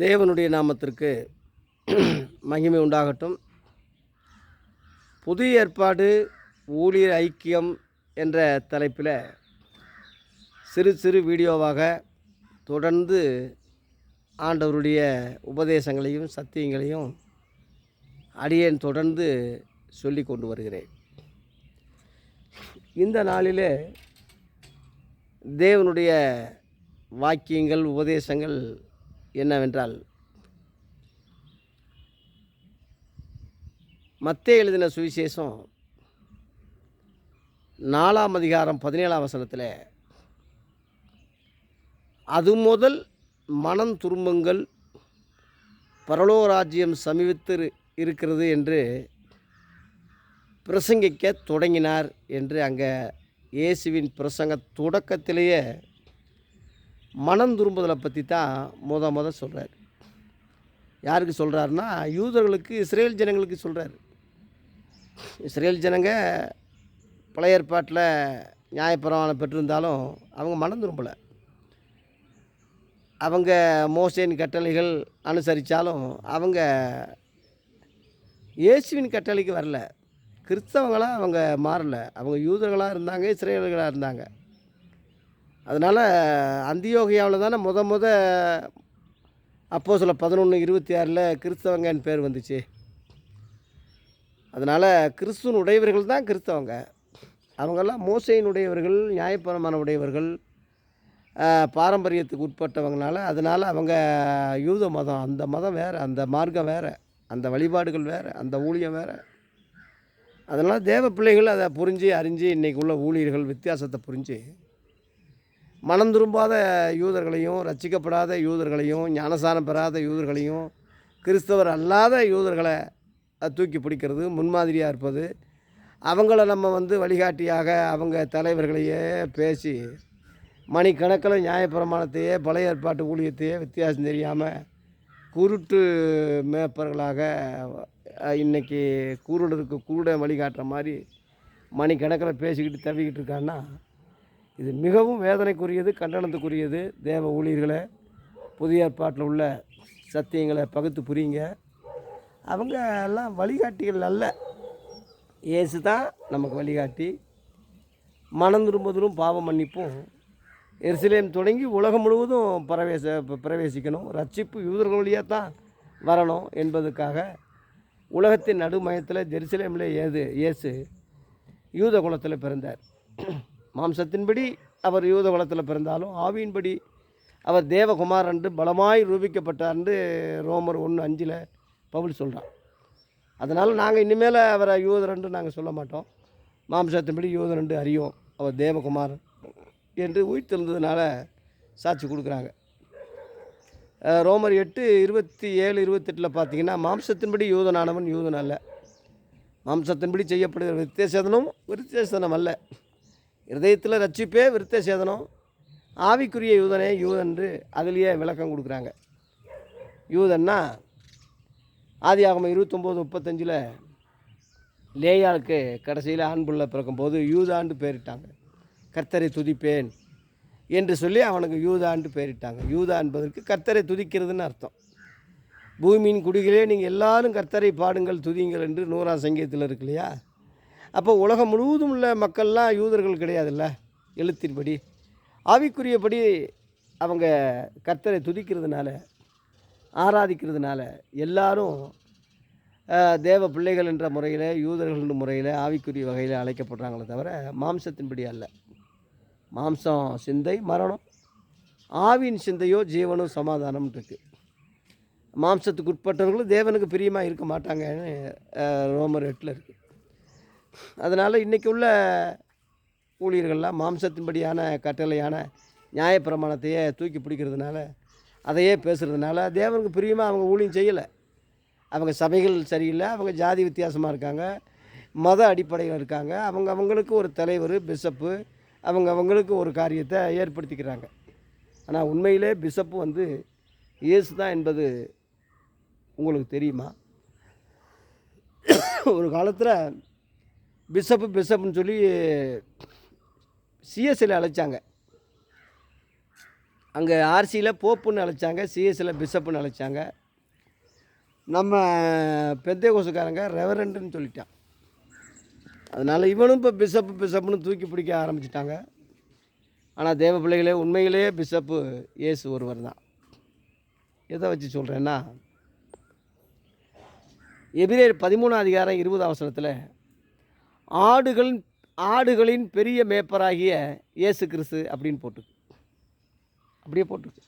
தேவனுடைய நாமத்திற்கு மகிமை உண்டாகட்டும். புதிய ஏற்பாடு ஊழியர் ஐக்கியம் என்ற தலைப்பில் சிறு சிறு வீடியோவாக தொடர்ந்து ஆண்டவருடைய உபதேசங்களையும் சத்தியங்களையும் அடியேன் தொடர்ந்து சொல்லி கொண்டு வருகிறேன். இந்த நாளிலே தேவனுடைய வாக்கியங்கள் உபதேசங்கள் என்னவென்றால் மத்தே எழுதின சுவிசேஷம் நாலாம் அதிகாரம் பதினேழாம் வசனத்தில் அது முதல் மனம் துரும்புங்கள் பரலோராஜ்யம் சமீபித்து இருக்கிறது என்று பிரசங்கிக்க தொடங்கினார் என்று அங்கே இயேசுவின் பிரசங்க தொடக்கத்திலேயே மனம் திரும்புதலை பற்றி தான் முத முத சொல்கிறார் யாருக்கு சொல்கிறாருன்னா யூதர்களுக்கு இஸ்ரேல் ஜனங்களுக்கு சொல்கிறார் இஸ்ரேல் ஜனங்க பழைய ஏற்பாட்டில் நியாயப்பிரமாணம் பெற்றிருந்தாலும் அவங்க மனம் திரும்பலை. அவங்க மோசேன் கட்டளைகள் அனுசரித்தாலும் அவங்க இயேசுவின் கட்டளைக்கு வரல. கிறிஸ்தவங்களாக அவங்க மாறல. அவங்க யூதர்களாக இருந்தாங்க இஸ்ரேலர்களாக இருந்தாங்க. அதனால் அந்தியோகியாவில் தானே முத முத அப்போ சில பதினொன்று இருபத்தி ஆறில் கிறிஸ்தவங்கன்னு பேர் வந்துச்சு. அதனால் கிறிஸ்துவன் உடையவர்கள் தான் கிறிஸ்தவங்க. அவங்கெல்லாம் மோசையின் உடையவர்கள் நியாயப்பிரமாண உடையவர்கள் பாரம்பரியத்துக்கு உட்பட்டவங்கனால அதனால் அவங்க யூத மதம் அந்த மதம் வேறு அந்த மார்க்கம் வேறு அந்த வழிபாடுகள் வேறு அந்த ஊழியம் வேறு. அதனால் தேவ பிள்ளைகள் அதை புரிஞ்சு அறிஞ்சு இன்றைக்கி உள்ள ஊழியர்கள் வித்தியாசத்தை புரிஞ்சு மனம் திரும்பாத யூதர்களையும் ரச்சிக்கப்படாத யூதர்களையும் ஞானசாரம் பெறாத யூதர்களையும் கிறிஸ்தவர் அல்லாத யூதர்களை தூக்கி பிடிக்கிறது முன்மாதிரியாக இருப்பது. அவங்கள நம்ம வந்து வழிகாட்டியாக அவங்க தலைவர்களையே பேசி மணிக்கணக்கில் நியாயப்பிரமாணத்தையே பழைய ஏற்பாட்டு ஊழியத்தையே வித்தியாசம் தெரியாமல் குருட்டு மேப்பர்களாக இன்றைக்கி குருடருக்கு குருட வழிகாட்டுற மாதிரி மணிக்கணக்கில் பேசிக்கிட்டு தவிக்கிட்டு இருக்கான்னா இது மிகவும் வேதனைக்குரியது கண்டனத்துக்குரியது. தேவ ஊழியர்களை புதிய ஏற்பாட்டில் உள்ள சத்தியங்களை பகுத்து புரியுங்க. அவங்க எல்லாம் வழிகாட்டிகள் அல்ல. இயேசு தான் நமக்கு வழிகாட்டி. மனம் திரும்புவதிலும் பாவம் மன்னிப்பும். எருசலேம் தொடங்கி உலகம் முழுவதும் பிரவேச பிரவேசிக்கணும். ரட்சிப்பு யூதர்கள் வழியாக தான் வரணும் என்பதற்காக உலகத்தின் நடுமயத்தில் ஜெருசலேமில் ஏது இயேசு யூத குலத்தில் பிறந்தார். மாம்சத்தின்படி அவர் யூத குலத்தில் பிறந்தாலும் ஆவியின்படி அவர் தேவகுமார் என்று பலமாய் ரூபிக்கப்பட்டார் என்று ரோமர் ஒன்று அஞ்சில் பவுல் சொல்கிறான் அதனால் நாங்கள் இனிமேல் அவரை யூதரன்று நாங்கள் சொல்ல மாட்டோம். மாம்சத்தின்படி யூதரண்டு அறியும் அறியோம் அவர் தேவகுமார் என்று உயிர்த்தெழுந்ததுனால சாட்சி கொடுக்குறாங்க. ரோமர் எட்டு இருபத்தி ஏழு இருபத்தெட்டில் பார்த்தீங்கன்னா மாம்சத்தின்படி யூதனானவன் யூதன் அல்ல. மாம்சத்தின்படி செய்யப்படுகிற விருத்தசேதனம் விருத்தசேதனம் அல்ல. இருதயத்தில் ரட்சிப்பே விருத்தசேதனம். ஆவிக்குரிய யூதனே யூதன்று அதுலேயே விளக்கம் கொடுக்குறாங்க. யூதன்னா ஆதி ஆகம இருபத்தொம்போது முப்பத்தஞ்சில் லேயாளுக்கு கடைசியில் ஆண் புள்ள பிறக்கும்போது யூதாண்டு பேரிட்டாங்க. கர்த்தரை துதிப்பேன் என்று சொல்லி அவனுக்கு யூதாண்டு பேரிட்டாங்க. யூதா என்பதற்கு கர்த்தரை துதிக்கிறதுன்னு அர்த்தம். பூமியின் குடிகளே நீங்கள் எல்லாரும் கர்த்தரை பாடுங்கள் துதிங்கள் என்று நூறாம் சங்கீதத்தில் இருக்கு இல்லையா? அப்போ உலகம் முழுவதும் உள்ள மக்கள்லாம் யூதர்கள் கிடையாதுல்ல? எழுத்தின்படி. ஆவிக்குரியபடி அவங்க கர்த்தரை துதிக்கிறதுனால ஆராதிக்கிறதுனால எல்லாரும் தேவ பிள்ளைகள் என்ற முறையில் யூதர்கள் என்ற முறையில் ஆவிக்குரிய வகையில் அழைக்கப்படுறாங்களே தவிர மாம்சத்தின்படி அல்ல. மாம்சம் சிந்தை மரணம் ஆவின் சிந்தையோ ஜீவனும் சமாதானம் இருக்குது மாம்சத்துக்கு உட்பட்டவர்களும் தேவனுக்கு பிரியமாக இருக்க மாட்டாங்கன்னு ரோமர் எட்டில் இருக்குது அதனால் இன்றைக்கி உள்ள ஊழியர்கள்லாம் மாம்சத்தின்படியான கட்டளையான நியாயப்பிரமாணத்தையே தூக்கி பிடிக்கிறதுனால அதையே பேசுகிறதுனால தேவனுக்கு பிரியமாக அவங்க ஊழியம் செய்யலை. அவங்க சபைகள் சரியில்லை அவங்க ஜாதி வித்தியாசமாக இருக்காங்க மத அடிப்படையில் இருக்காங்க அவங்க அவங்களுக்கு ஒரு தலைவர் பிஷப்பு அவங்க அவங்களுக்கு ஒரு காரியத்தை ஏற்படுத்திக்கிறாங்க. ஆனால் உண்மையிலே பிஷப்பு வந்து இயேசு தான் என்பது உங்களுக்கு தெரியுமா? ஒரு காலத்தில் பிஷப்பு பிஷப்னு சொல்லி சிஎஸ்சியில் அழைச்சாங்க. அங்கே ஆர்சியில் போப்புன்னு அழைச்சாங்க சிஎஸ்சியில் பிஷப்புன்னு அழைச்சாங்க. நம்ம பெந்தை கோசுக்காரங்க ரெவரண்டுன்னு சொல்லிட்டான். அதனால் இவனும் இப்போ பிஷப்பு பிஷப்புன்னு தூக்கி பிடிக்க ஆரம்பிச்சிட்டாங்க. ஆனால் தேவ பிள்ளைகளே உண்மையிலேயே பிஷப்பு இயேசு ஒருவர் தான். எதை வச்சு சொல்கிறேன்னா எபிரேர் பதிமூணாம் அதிகாரம் இருபது அவசரத்தில் ஆடுகளின் ஆடுகளின் பெரிய மேப்பராகிய இயேசு கிறிஸ்து அப்படின்னு போட்டுக்கு அப்படியே போட்டுருக்கு.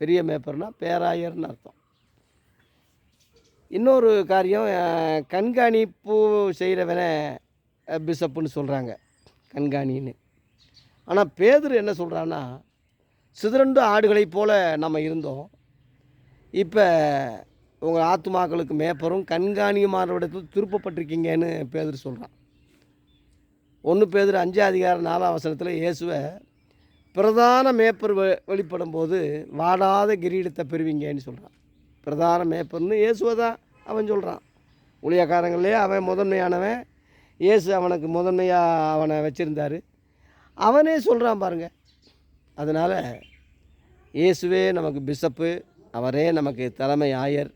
பெரிய மேப்பர்னா பேராயர்னு அர்த்தம். இன்னொரு காரியம் கண்காணிப்பு செய்கிறவனை பிஷப்புன்னு சொல்கிறாங்க கண்காணின்னு. ஆனால் பேதர் என்ன சொல்கிறான்னா சிதறண்டு ஆடுகளைப் போல் நம்ம இருந்தோம். இப்போ உங்கள் ஆத்துமாக்களுக்கு மேப்பரும் கண்காணியுமானவிடத்தில் திருப்பப்பட்டிருக்கீங்கன்னு பேதர் சொல்கிறான் ஒன்று பேர் அஞ்சாம் அதிகாரம் நாலாம் வசனத்தில் இயேசுவை பிரதான மேப்பர் வெளிப்படும் போது வாடாத கிரீடத்தை பெறுவீங்கன்னு சொல்கிறான் பிரதான மேப்பர்னு இயேசுவை தான் அவன் சொல்கிறான் ஊழியக்காரங்களே அவன் முதன்மையானவன். இயேசு அவனுக்கு முதன்மையாக அவனை வச்சுருந்தார். அவனே சொல்கிறான் பாருங்கள் அதனால் இயேசுவே நமக்கு பிஷப்பு அவரே நமக்கு தலைமை ஆயர்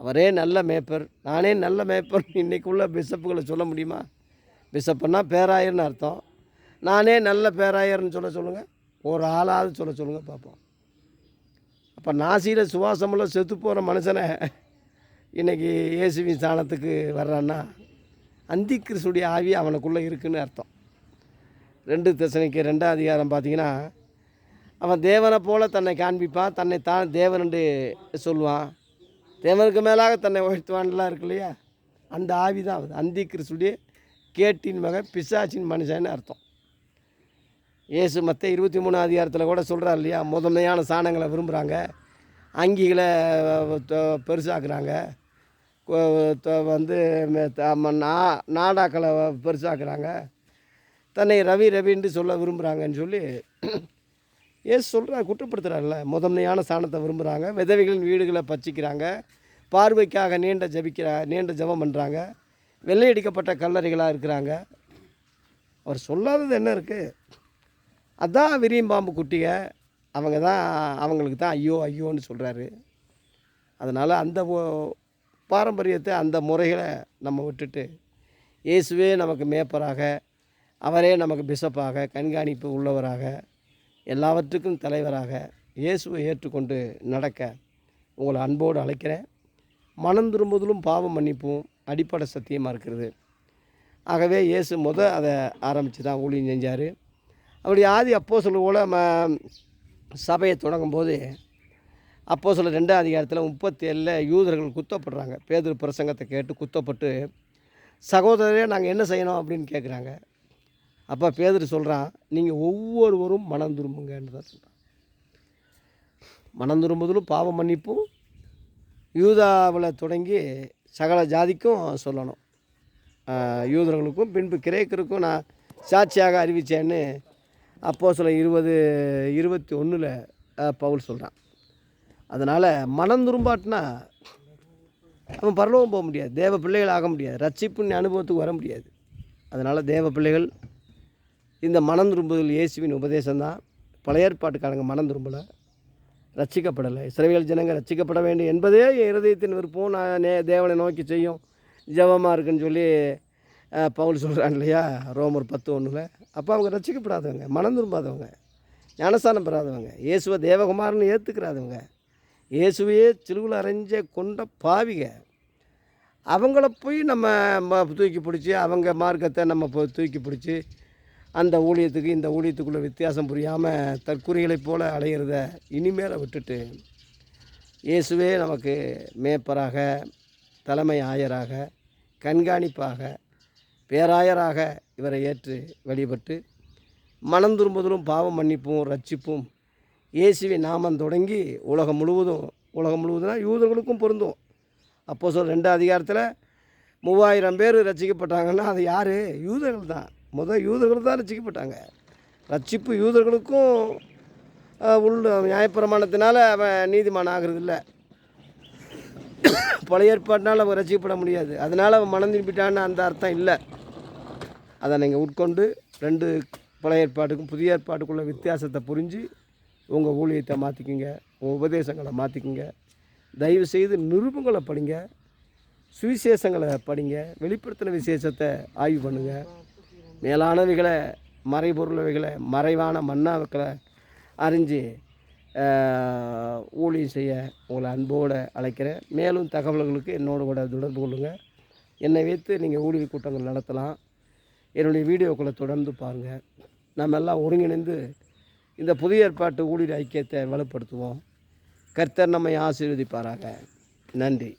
அவரே நல்ல மேப்பர் நானே நல்ல மேப்பர் இன்றைக்குள்ள பிஷப்புகளை சொல்ல முடியுமா? பிஷப்புன்னா பேராயர்னு அர்த்தம். நானே நல்ல பேராயர்னு சொல்ல சொல்லுங்கள் ஒரு ஆளாவது சொல்ல சொல்லுங்கள் பார்ப்போம். அப்போ நாசியில் சுவாசமுள்ள செத்து போகிற மனுஷனை இன்றைக்கி இயேசுவின் ஸ்தானத்துக்கு வர்றான்னா அந்தி கிறிஸ்துடைய ஆவி அவனுக்குள்ளே இருக்குன்னு அர்த்தம். ரெண்டு தசனைக்கு ரெண்டாம் அதிகாரம் பார்த்தீங்கன்னா அவன் தேவனை போல் தன்னை காண்பிப்பான் தன்னை தான் தேவன் என்று சொல்லுவான். தேவனுக்கு மேலாக தன்னை உயர்த்துவான்லாம் இருக்கு இல்லையா? அந்த ஆவி தான் அது. அந்தி கிறிஸ்துடைய கேட்டின் மகன் பிசாச்சின் மனுஷன்னு அர்த்தம். இயேசு மற்ற இருபத்தி மூணு அதிகாரத்தில் கூட சொல்கிறார் இல்லையா? முதன்மையான சாணங்களை விரும்புகிறாங்க அங்கிகளை பெருசாக்குறாங்க. வந்து நா நாடாக்களை பெருசாக்குறாங்க. தன்னை ரவி ரவின்னு சொல்ல விரும்புகிறாங்கன்னு சொல்லி ஏசு சொல்கிறார் குற்றப்படுத்துகிறார்ல முதன்மையான சாணத்தை விரும்புகிறாங்க விதவைகளின் வீடுகளை பச்சிக்கிறாங்க. பார்வைக்காக நீண்ட ஜபிக்கிறா நீண்ட ஜெபம் பண்ணுறாங்க வெள்ளையடிக்கப்பட்ட கல்லறைகளாக இருக்கிறாங்க. அவர் சொல்லாதது என்ன இருக்குது அதான் விரியம்பாம்பு குட்டியை அவங்க தான் அவங்களுக்கு தான் ஐயோ ஐயோன்னு சொல்கிறாரு அதனால் அந்த பாரம்பரியத்தை அந்த முறைகளை நம்ம விட்டுட்டு இயேசுவே நமக்கு மேப்பராக அவரே நமக்கு பிஷப்பாக கண்காணிப்பு உள்ளவராக எல்லாவற்றுக்கும் தலைவராக இயேசுவை ஏற்றுக்கொண்டு நடக்க உங்களை அன்போடு அழைக்கிறேன். மனம் திரும்புதலும் பாவம் மன்னிப்பும். அடிப்படை சத்தியமாக இருக்கிறது. ஆகவே இயேசு முத அதை ஆரம்பித்து தான் ஊழியம் செஞ்சார். அப்படி ஆதி அப்போ போல ம சபையை தொடங்கும்போது அப்போ சொல்ல ரெண்டாம் அதிகாரத்தில் முப்பத்தேழில் யூதர்கள் குத்தப்படுறாங்க. பேதர் பிரசங்கத்தை கேட்டு குத்தப்பட்டு சகோதரரே நாங்கள் என்ன செய்யணும்? அப்படின்னு கேட்குறாங்க அப்போ பேதர் சொல்கிறான் நீங்கள் ஒவ்வொருவரும் மனம் திரும்புங்கன்னு தான் சொல்கிறான் மனம் திரும்புதலும் பாவ மன்னிப்பும் யூதாவில் தொடங்கி சகல ஜாதிக்கும் சொல்லணும். யூதர்களுக்கும் பின்பு கிரேக்கருக்கும் நான் சாட்சியாக அறிவித்தேன்னு அப்போ சில இருபது இருபத்தி ஒன்றில் பவுல் சொல்கிறான் அதனால் மனம் துரும்பாட்டினா அவன் பரலோகம் போக முடியாது. தேவ பிள்ளைகள் ஆக முடியாது. ரட்சிப்புன்னு அனுபவத்துக்கு வர முடியாது. அதனால் தேவ பிள்ளைகள் இந்த மனம் திரும்புதல் இயேசுவின் உபதேசம்தான். பழைய ஏற்பாட்டுக்காரங்க மனம் திரும்பலை. ரட்சிக்கப்படலை சிறவிகள் ஜனங்கள் ரட்சிக்கப்பட வேண்டும் என்பதே என் இருதயத்தின் விருப்பம். நான் நே தேவனை நோக்கி செய்யும் ஜெபமாக இருக்குன்னு சொல்லி பவுல் சொல்கிறான் இல்லையா? ரோமர் பத்து ஒன்றில் அப்போ அவங்க ரட்சிக்கப்படாதவங்க மனம் திரும்பாதவங்க ஞானஸ்தானம் பெறாதவங்க இயேசுவை தேவகுமாரன்னு ஏற்றுக்கிறாதவங்க இயேசுவையே சிலுவில் அரைஞ்ச கொண்ட பாவிக அவங்கள போய் நம்ம தூக்கி பிடிச்சி அவங்க மார்க்கத்தை நம்ம தூக்கி பிடிச்சி அந்த ஊழியத்துக்கு இந்த ஊழியத்துக்குள்ளே வித்தியாசம் புரியாமல் தற்குறிகளைப் போல அலையிறத இனிமேல் விட்டுட்டு இயேசுவே நமக்கு மேப்பராக தலைமை ஆயராக கண்காணிப்பாக பேராயராக இவரை ஏற்று வழிபட்டு மனம் திரும்புதலும் பாவம் மன்னிப்பும் ரட்சிப்பும் இயேசுவின் நாமம் தொடங்கி உலகம் முழுவதும் உலகம் முழுவதும்னா யூதர்களுக்கும் பொருந்தும். அப்போ சொல் ரெண்டு அதிகாரத்தில் மூவாயிரம் பேர் ரசிக்கப்பட்டாங்கன்னா அது யார்? யூதர்கள் தான். முதல் யூதர்கள் தான் ரசிக்கப்பட்டாங்க ரட்சிப்பு யூதர்களுக்கும் உள்ள உள் அவன் நீதிமான் ஆகிறது இல்லை பழைய ஏற்பாட்டினால் அவன் ரட்சிக்கப்பட முடியாது. அதனால் அவன் மனம் திரும்பிட்டான்னு அந்த அர்த்தம் இல்லை. அதை நீங்கள் உட்கொண்டு ரெண்டு பழைய ஏற்பாட்டுக்கும் புதிய ஏற்பாட்டுக்குள்ள வித்தியாசத்தை புரிஞ்சு உங்கள் ஊழியத்தை மாற்றிக்குங்க உங்கள் உபதேசங்களை மாற்றிக்குங்க தயவு செய்து நிருபங்களை படிங்க. சுவிசேஷங்களை படிங்க. வெளிப்படுத்தின விசேஷத்தை ஆய்வு பண்ணுங்கள் மேலானவைகளை மறைபொருளவைகளை மறைவான மன்னாவுக்களை அறிஞ்சு ஊழியம் செய்ய உங்களை அன்போடு அழைக்கிறேன். மேலும் தகவல்களுக்கு என்னோட கூட தொடர்பு கொள்ளுங்கள் என்னை வைத்து நீங்கள் ஊழிய கூட்டங்கள் நடத்தலாம். என்னுடைய வீடியோக்களை தொடர்ந்து பாருங்கள் நம்ம எல்லாம் ஒருங்கிணைந்து இந்த புதிய ஏற்பாட்டு ஊழியர் ஐக்கியத்தை வலுப்படுத்துவோம். கர்த்தர் நம்மை ஆசீர்வதிப்பாராக. நன்றி.